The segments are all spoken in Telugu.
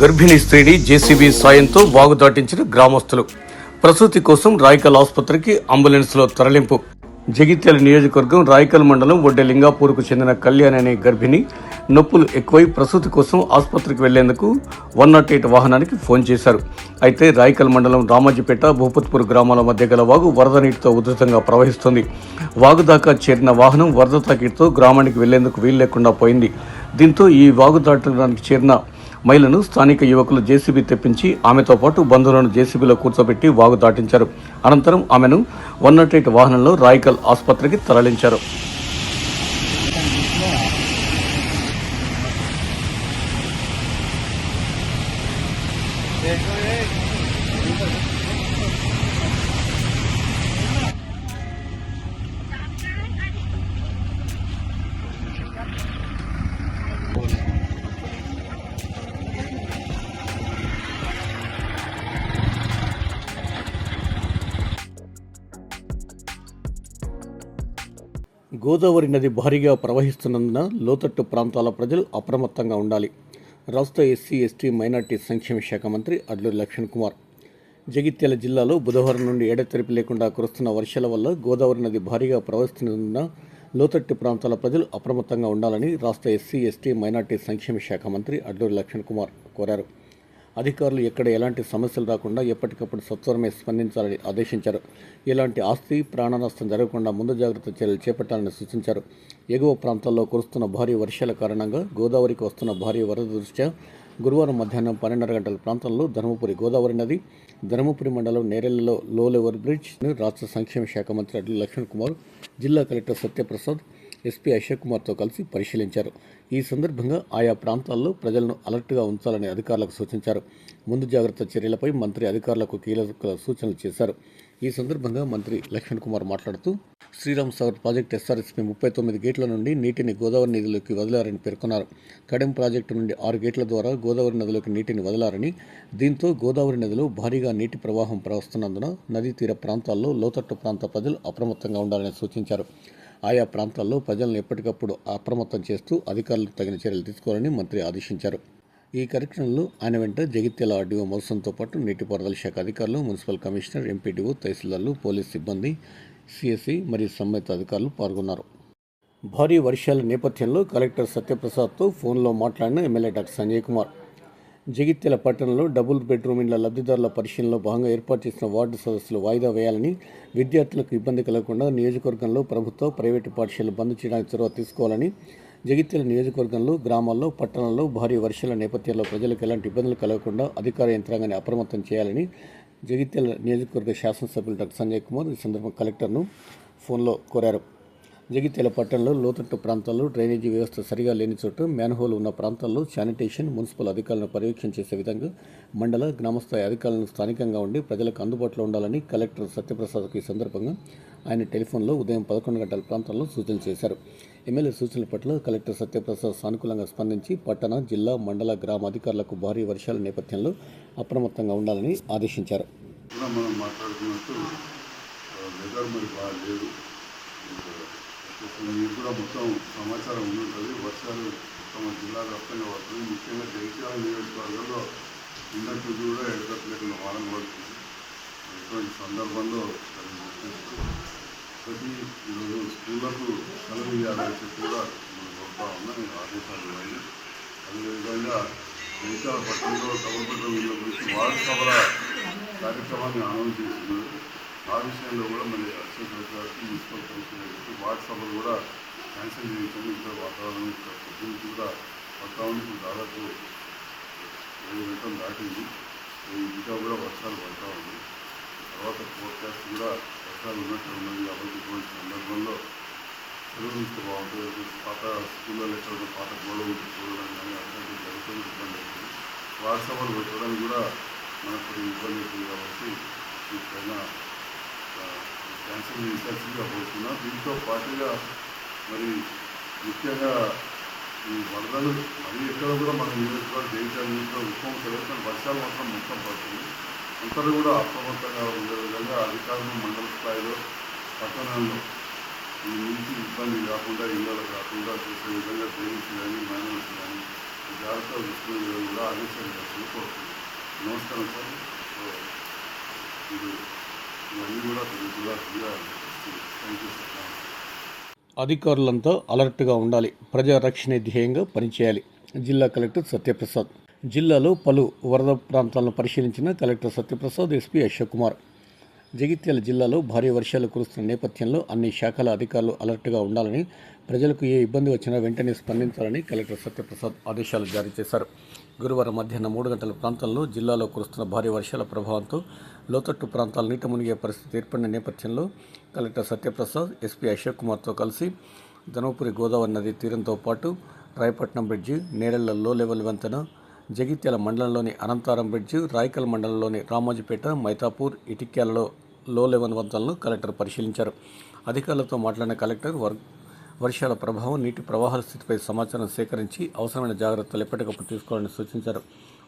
గర్భిణీ స్త్రీని జేసీబీ సాయంతో వాగు దాటించిన గ్రామస్తులు. ప్రసూతి కోసం రాయకల్ ఆసుపత్రికి అంబులెన్స్లో తరలింపు. జగిత్యాల నియోజకవర్గం రాయకల్ మండలం ఒడ్డె లింగాపూర్కు చెందిన కళ్యాణ్ అనే గర్భిణి నొప్పులు ఎక్కువై ప్రసూతి కోసం ఆసుపత్రికి వెళ్ళేందుకు వన్ నాట్ ఎయిట్ వాహనానికి ఫోన్ చేశారు. అయితే రాయకల్ మండలం రామాజీపేట భూపత్పూర్ గ్రామాల మధ్య గల వాగు వరద నీటితో ఉధృతంగా ప్రవహిస్తుంది. వాగు దాకా చేరిన వాహనం వరద తాకిడితో గ్రామానికి వెళ్ళేందుకు వీలు లేకుండా పోయింది. దీంతో ఈ వాగు దాటడానికి చేరిన మహిళను స్థానిక యువకులు జేసీబీ తెప్పించి ఆమెతో పాటు బంధువులను జేసీబీలో కూర్చోబెట్టి వాగు దాటించారు. అనంతరం ఆమెను వన్ నాట్ ఎయిట్ వాహనంలో రాయకల్ ఆసుపత్రికి తరలించారు. గోదావరి నది భారీగా ప్రవహిస్తున్నందున లోతట్టు ప్రాంతాల ప్రజలు అప్రమత్తంగా ఉండాలి. రాష్ట్ర ఎస్సీ ఎస్టీ మైనార్టీ సంక్షేమ శాఖ మంత్రి అడ్లూరి లక్ష్మణ్ కుమార్. జగిత్యాల జిల్లాలో బుధవారం నుండి ఎడతెరిపి లేకుండా కురుస్తున్న వర్షాల వల్ల గోదావరి నది భారీగా ప్రవహిస్తున్నందున లోతట్టు ప్రాంతాల ప్రజలు అప్రమత్తంగా ఉండాలని రాష్ట్ర ఎస్సీ ఎస్టీ మైనార్టీ సంక్షేమ శాఖ మంత్రి అడ్లూరి లక్ష్మణ్ కుమార్ కోరారు. అధికారులు ఎక్కడ ఎలాంటి సమస్యలు రాకుండా ఎప్పటికప్పుడు సత్వరమే స్పందించాలని ఆదేశించారు. ఎలాంటి ఆస్తి ప్రాణనష్టం జరగకుండా ముందు జాగ్రత్త చర్యలు చేపట్టాలని సూచించారు. ఎగువ ప్రాంతాల్లో కురుస్తున్న భారీ వర్షాల కారణంగా గోదావరికి వస్తున్న భారీ వరద దృష్ట్యా గురువారం మధ్యాహ్నం పన్నెండున్నర గంటల ప్రాంతంలో ధర్మపురి గోదావరి నది ధర్మపురి మండలం నేరెళ్ళలో లో లెవర్ బ్రిడ్జ్ రాష్ట్ర సంక్షేమ శాఖ మంత్రి అడ్లు లక్ష్మణ్ కుమార్ జిల్లా కలెక్టర్ సత్యప్రసాద్ ఎస్పీ అశోక్ కుమార్తో కలిసి పరిశీలించారు. ఈ సందర్భంగా ఆయా ప్రాంతాల్లో ప్రజలను అలర్ట్గా ఉంచాలని అధికారులకు సూచించారు. ముందు జాగ్రత్త చర్యలపై మంత్రి అధికారులకు కీలక సూచనలు చేశారు. ఈ సందర్భంగా మంత్రి లక్ష్మణ్ కుమార్ మాట్లాడుతూ శ్రీరామ్ సాగర్ ప్రాజెక్టు ఎస్ఆర్ఎస్పీ ముప్పై తొమ్మిది గేట్ల నుండి నీటిని గోదావరి నదిలోకి వదిలారని పేర్కొన్నారు. కడెం ప్రాజెక్టు నుండి ఆరు గేట్ల ద్వారా గోదావరి నదిలోకి నీటిని వదలారని దీంతో గోదావరి నదిలో భారీగా నీటి ప్రవాహం ప్రవస్తున్నందున నదీ తీర ప్రాంతాల్లో లోతట్టు ప్రాంత ప్రజలు అప్రమత్తంగా ఉండాలని సూచించారు. ఆయా ప్రాంతాల్లో ప్రజలను ఎప్పటికప్పుడు అప్రమత్తం చేస్తూ అధికారులు తగిన చర్యలు తీసుకోవాలని మంత్రి ఆదేశించారు. ఈ కార్యక్రమంలో ఆయన వెంట జగిత్యాల ఆర్డీఓ మోసంతో పాటు నీటిపారుదల శాఖ అధికారులు మున్సిపల్ కమిషనర్ ఎంపీడీఓ తహసీల్దార్లు పోలీస్ సిబ్బంది సిఎస్సి మరియు సంబంధిత అధికారులు పాల్గొన్నారు. భారీ వర్షాల నేపథ్యంలో కలెక్టర్ సత్యప్రసాద్తో ఫోన్లో మాట్లాడిన ఎమ్మెల్యే డాక్టర్ సంజయ్ కుమార్. జగిత్యాల పట్టణంలో డబుల్ బెడ్రూమ్ ఇండ్ల లబ్ధిదారుల పరిశీలనలో భాగంగా ఏర్పాటు చేసిన వార్డు సదస్సులు వాయిదా వేయాలని విద్యార్థులకు ఇబ్బంది కలగకుండా నియోజకవర్గంలో ప్రభుత్వ ప్రైవేటు పాఠశాలలు బంద్ చేయడానికి చొరవ తీసుకోవాలని జగిత్యాల నియోజకవర్గంలో గ్రామాల్లో పట్టణాల్లో భారీ వర్షాల నేపథ్యంలో ప్రజలకు ఎలాంటి ఇబ్బందులు కలగకుండా అధికార యంత్రాంగాన్ని అప్రమత్తం చేయాలని జగిత్యాల నియోజకవర్గ శాసనసభ్యులు డాక్టర్ సంజయ్ కుమార్ ఈ సందర్భంగా కలెక్టర్ను ఫోన్లో కోరారు. జగిత్యాల పట్టణంలో లోతట్టు ప్రాంతాల్లో డ్రైనేజీ వ్యవస్థ సరిగా లేని చోట మ్యాన్హోల్ ఉన్న ప్రాంతాల్లో శానిటేషన్ మున్సిపల్ అధికారులను పర్యవేక్షణ చేసే విధంగా మండల గ్రామస్థాయి అధికారులను స్థానికంగా ఉండి ప్రజలకు అందుబాటులో ఉండాలని కలెక్టర్ సత్యప్రసాద్కు ఈ సందర్భంగా ఆయన టెలిఫోన్లో ఉదయం పదకొండు గంటల ప్రాంతంలో సూచన చేశారు. ఎమ్మెల్యే సూచనల పట్ల కలెక్టర్ సత్యప్రసాద్ సానుకూలంగా స్పందించి పట్టణ జిల్లా మండల గ్రామ అధికారులకు భారీ వర్షాల నేపథ్యంలో అప్రమత్తంగా ఉండాలని ఆదేశించారు. మనం వెదర్ మరి బాగా లేదు మీకు కూడా మొత్తం సమాచారం ఉంటుంది వర్షాలు తమ జిల్లా వ్యాప్తంగా పడుతుంది ముఖ్యంగా జగిత్యాల నియోజకవర్గంలో ఇండస్ట్రీ కూడా ఎడతట్లేకుండా వారం పడుతుంది అటువంటి సందర్భంలో ప్రతి ఈరోజు స్కూళ్ళకు సెలవు ఇవ్వాలని చెప్పి కూడా మనం కోరుతా ఉన్నా నేను ఆదేశాలు ఇవ్వాలి. అదేవిధంగా జగిత్యాల పట్టణంలో డబుల్ పట్టణం గురించి వార్డు సభల కార్యక్రమాన్ని అనౌన్స్ చేస్తున్నారు. ఆ విషయంలో కూడా మళ్ళీ అసిస్టెంట్ కలెక్టర్ మున్సిపల్ కమిషనర్ గారికి వార్డు సభలు కూడా క్యాన్సిల్ చేయించండి. ఇక్కడ వాతావరణం ఇక్కడ పొద్దున్న కూడా వాతావరణం దాదాపు ఏడు గంటలు దాటింది. ఇంకా కూడా వర్షాలు పడతా ఉంది తర్వాత ఫోర్కాస్ట్ కూడా వర్షాలు ఉన్నట్టు ఉన్నది కాబట్టి ఇటువంటి సందర్భంలో సెలవు ఇస్తే బాగుంటుంది పాత స్కూల్లో ఎక్కడ ఉన్న పాత గోడలు చూడడం కానీ అట్లాంటివి జరుగుతుంది ఇబ్బంది అవుతుంది. వాట్సాప్లు పెట్టడం కూడా మనకు ఇబ్బంది అవుతుంది కాబట్టి ఇప్పుడైనా క్యాన్సర్ రీసెర్చ్గా పోతున్నా దీంతో పాటుగా మరి ముఖ్యంగా ఈ వరదలు మరి ఎక్కడ కూడా మన నియోజకవర్గం జయించాలి ఉత్తమం చదువుతున్న వర్షాలు మాత్రం మొత్తం పడుతుంది. అందరూ కూడా అప్రమత్తంగా ఉండే విధంగా అధికారులు మండల స్థాయిలో పట్టణాల్లో ఈ నుంచి ఇబ్బంది కాకుండా ఇళ్ళలో కాకుండా చేసే విధంగా డ్రైన్స్ కానీ మేనేజ్ కానీ జాగ్రత్తగా చూసుకునే విధంగా కూడా ఆదేశాలు నమస్కారం సార్. ఇది ఇవన్నీ కూడా థ్యాంక్ యూ అధికారులంతా అలర్ట్గా ఉండాలి. ప్రజా రక్షణ ధ్యేయంగా పనిచేయాలి. జిల్లా కలెక్టర్ సత్యప్రసాద్. జిల్లాలో పలు వరద ప్రాంతాలను పరిశీలించిన కలెక్టర్ సత్యప్రసాద్ ఎస్పీ అశోక్ కుమార్. జగిత్యాల జిల్లాలో భారీ వర్షాలు కురుస్తున్న నేపథ్యంలో అన్ని శాఖల అధికారులు అలర్ట్గా ఉండాలని ప్రజలకు ఏ ఇబ్బంది వచ్చినా వెంటనే స్పందించాలని కలెక్టర్ సత్యప్రసాద్ ఆదేశాలు జారీ చేశారు. గురువారం మధ్యాహ్నం మూడు గంటల ప్రాంతంలో జిల్లాలో కురుస్తున్న భారీ వర్షాల ప్రభావంతో లోతట్టు ప్రాంతాలు నీట మునిగే పరిస్థితి ఏర్పడిన నేపథ్యంలో కలెక్టర్ సత్యప్రసాద్ ఎస్పీ అశోక్ కుమార్తో కలిసి ధనుపురి గోదావరి నది తీరంతో పాటు రాయపట్నం బ్రిడ్జి నేరెళ్ళ లో లెవెల్ వంతెన జగిత్యాల మండలంలోని అనంతారం బ్రిడ్జి రాయకల్ మండలంలోని రామోజీపేట మైతాపూర్ ఇటిక్యాలలో లో లెవెన్ వంతెనలను కలెక్టర్ పరిశీలించారు. అధికారులతో మాట్లాడిన కలెక్టర్ వర్క్ వర్షాల ప్రభావం నీటి ప్రవాహాల స్థితిపై సమాచారం సేకరించి అవసరమైన జాగ్రత్తలు ఎప్పటికప్పుడు తీసుకోవాలని సూచించారు.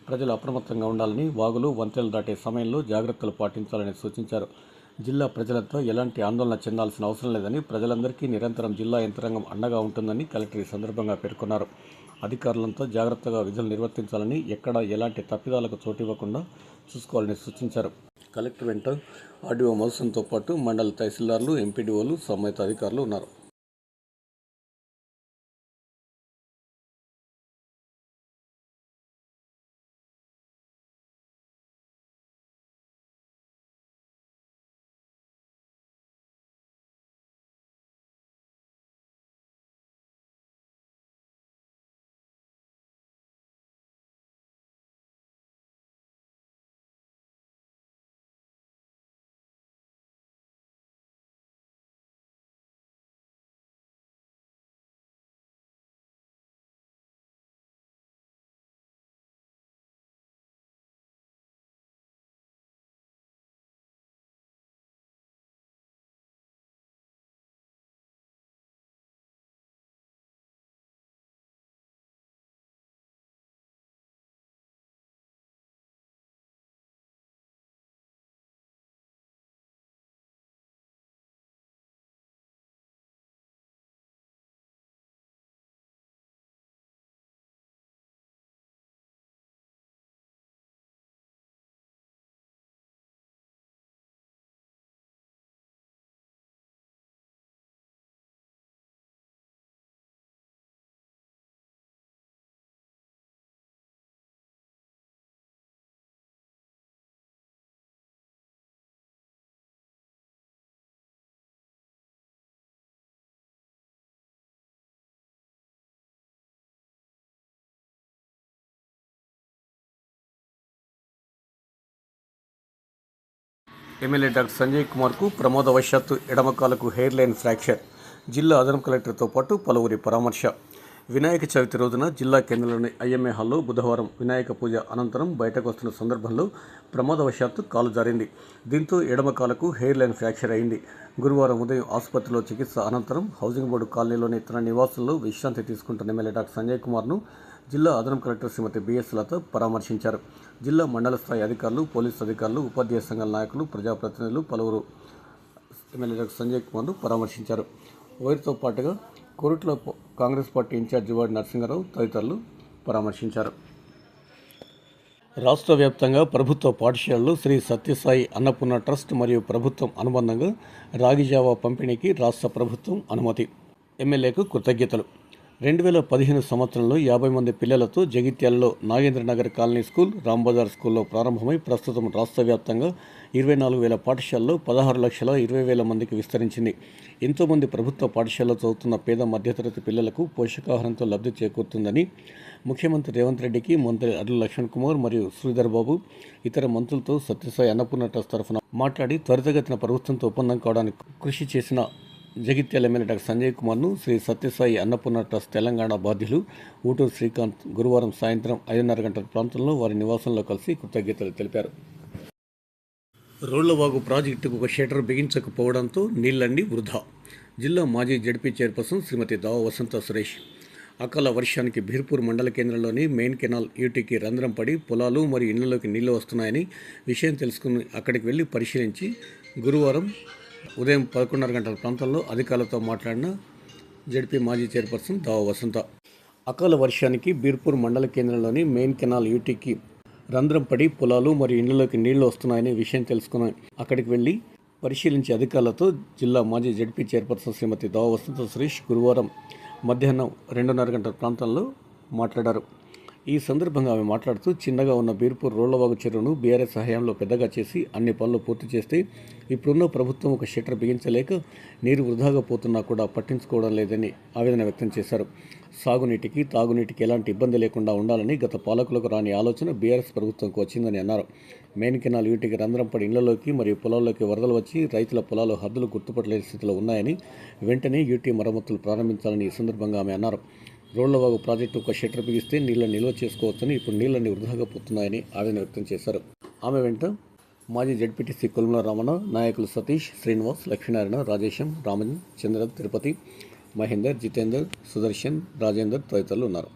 ప్రజలు అప్రమత్తంగా ఉండాలని వాగులు వంతెలు దాటే సమయంలో జాగ్రత్తలు పాటించాలని సూచించారు. జిల్లా ప్రజలతో ఎలాంటి ఆందోళన చెందాల్సిన అవసరం లేదని ప్రజలందరికీ నిరంతరం జిల్లా యంత్రాంగం అండగా ఉంటుందని కలెక్టర్ ఈ సందర్భంగా పేర్కొన్నారు. అధికారులంతా జాగ్రత్తగా విధులు నిర్వర్తించాలని ఎక్కడ ఎలాంటి తప్పిదాలకు చోటివ్వకుండా చూసుకోవాలని సూచించారు. కలెక్టర్ వెంట ఆర్డీఓ మధుసన్తో పాటు మండల తహసీల్దార్లు ఎంపీడీఓలు సంబంధిత అధికారులు ఉన్నారు. ఎమ్మెల్యే డాక్టర్ సంజయ్ కుమార్కు ప్రమాదవశాత్తు ఎడమకాలకు హెయిర్ లైన్ ఫ్రాక్చర్. జిల్లా అదనపు కలెక్టర్తో పాటు పలువురి పరామర్శ. వినాయక చవితి రోజున జిల్లా కేంద్రంలోని ఐఎంఏ హాల్లో బుధవారం వినాయక పూజ అనంతరం బయటకు వస్తున్న సందర్భంలో ప్రమాదవశాత్తు కాలు జారింది. దీంతో ఎడమ కాలకు హెయిర్ లైన్ ఫ్రాక్చర్ అయింది. గురువారం ఉదయం ఆసుపత్రిలో చికిత్స అనంతరం హౌసింగ్ బోర్డు కాలనీలోని తన నివాసంలో విశ్రాంతి తీసుకుంటున్న ఎమ్మెల్యే డాక్టర్ సంజయ్ కుమార్ను జిల్లా అదనం కలెక్టర్ శ్రీమతి బిఎస్ పరామర్శించారు. జిల్లా మండల స్థాయి అధికారులు పోలీసు అధికారులు ఉపాధ్యాయ సంఘాల నాయకులు ప్రజాప్రతినిధులు పలువురు ఎమ్మెల్యే సంజయ్ కుమార్ను పరామర్శించారు. వీరితో పాటుగా Korutla Congress party in charge ward Narasimharao తదితరులు పరామర్శించారు. రాష్ట్ర వ్యాప్తంగా ప్రభుత్వ పాఠశాలలు శ్రీ సత్యసాయి అన్నపూర్ణ ట్రస్ట్ మరియు ప్రభుత్వం అనుబంధంగా రాగిజావా పంపిణీకి రాష్ట్ర ప్రభుత్వం అనుమతి. ఎమ్మెల్యేకు కృతజ్ఞతలు. రెండు వేల పదిహేను సంవత్సరంలో యాభై మంది పిల్లలతో జగిత్యాలలో నాగేంద్రనగర్ కాలనీ స్కూల్ రాంబజార్ స్కూల్లో ప్రారంభమై ప్రస్తుతం రాష్ట్ర వ్యాప్తంగా ఇరవై నాలుగు వేల పాఠశాలలో పదహారు లక్షల ఇరవై వేల మందికి విస్తరించింది. ఎంతోమంది ప్రభుత్వ పాఠశాలలో చదువుతున్న పేద మధ్యతరగతి పిల్లలకు పోషకాహారంతో లబ్ధి చేకూరుతుందని ముఖ్యమంత్రి రేవంత్ రెడ్డికి మంత్రి అర్లు లక్ష్మణ్ కుమార్ మరియు శ్రీధర్ బాబు ఇతర మంత్రులతో సత్యసాయి అన్నపూర్ణ ట్రస్ట్ తరఫున మాట్లాడి త్వరితగతిన ప్రభుత్వంతో ఒప్పందం కావడానికి కృషి చేసిన జగిత్యాల ఎమ్మెల్యే డాక్టర్ సంజయ్ కుమార్ను శ్రీ సత్యసాయి అన్నపూర్ణ ట్రస్ట్ తెలంగాణ బాధ్యులు ఊటూరు శ్రీకాంత్ గురువారం సాయంత్రం ఐదున్నర గంటల ప్రాంతంలో వారి నివాసంలో కలిసి కృతజ్ఞతలు తెలిపారు. రోళ్ళవాగు ప్రాజెక్టుకు ఒక షటర్ బిగించకపోవడంతో నీళ్ళన్నీ వృధా. జిల్లా మాజీ జడ్పీ చైర్పర్సన్ శ్రీమతి దావ వసంత సురేష్. అకాల వర్షానికి బీర్పూర్ మండల కేంద్రంలోని మెయిన్ కెనాల్ యూటీకి రంధ్రం పడి పొలాలు మరియు ఇళ్ళలోకి నీళ్ళు వస్తున్నాయని విషయం తెలుసుకుని అక్కడికి వెళ్ళి పరిశీలించి గురువారం ఉదయం పదకొండున్నర గంటల ప్రాంతంలో అధికారులతో మాట్లాడిన జడ్పీ మాజీ చైర్పర్సన్ దావ వసంత. అకాల వర్షానికి బీర్పూర్ మండల కేంద్రంలోని మెయిన్ కెనాల్ యూటీకి రంధ్రం పడి పొలాలు మరియు ఇండ్లలోకి నీళ్ళు వస్తున్నాయనే విషయం తెలుసుకుని అక్కడికి వెళ్ళి పరిశీలించే అధికారులతో జిల్లా మాజీ జడ్పీ చైర్పర్సన్ శ్రీమతి దావ వసంత సురేష్ గురువారం మధ్యాహ్నం రెండున్నర గంటల ప్రాంతంలో మాట్లాడారు. ఈ సందర్భంగా ఆమె మాట్లాడుతూ చిన్నగా ఉన్న బీర్పూర్ రోళ్ళవాగు చెరువును బీఆర్ఎస్ సహాయంలో పెద్దగా చేసి అన్ని పనులు పూర్తి చేస్తే ఇప్పుడున్న ప్రభుత్వం ఒక షట్టర్ బిగించలేక నీరు వృధాగా పోతున్నా కూడా పట్టించుకోవడం లేదని ఆవేదన వ్యక్తం చేశారు. సాగునీటికి తాగునీటికి ఎలాంటి ఇబ్బంది లేకుండా ఉండాలని గత పాలకులకు రాని ఆలోచన బీఆర్ఎస్ ప్రభుత్వంకు వచ్చిందని అన్నారు. మెయిన్ కెనాల్ యూటికి రంధ్రం పడి ఇళ్ళలోకి మరియు పొలాల్లోకి వరదలు వచ్చి రైతుల పొలాలు హద్దులు గుర్తుపట్టలేని స్థితిలో ఉన్నాయని వెంటనే యూటీ మరమ్మతులు ప్రారంభించాలని ఈ సందర్భంగా ఆమె అన్నారు. రోళ్ళవాగు ప్రాజెక్టు ఒక షట్టర్ బిగిస్తే నీళ్ళను నిల్వ చేసుకోవచ్చని ఇప్పుడు నీళ్ళన్నీ వృధాగా పోతున్నాయని ఆవేదన వ్యక్తం చేశారు. ఆమె వెంట మాజీ జడ్పీటీసీ కొల్మల రామణ నాయకులు సతీష్ శ్రీనివాస్ లక్ష్మీనారాయణ రాజేశం రామన్ చంద్ర తిరుపతి మహేందర్ జితేందర్ సుదర్శన్ రాజేందర్ తదితరులు ఉన్నారు.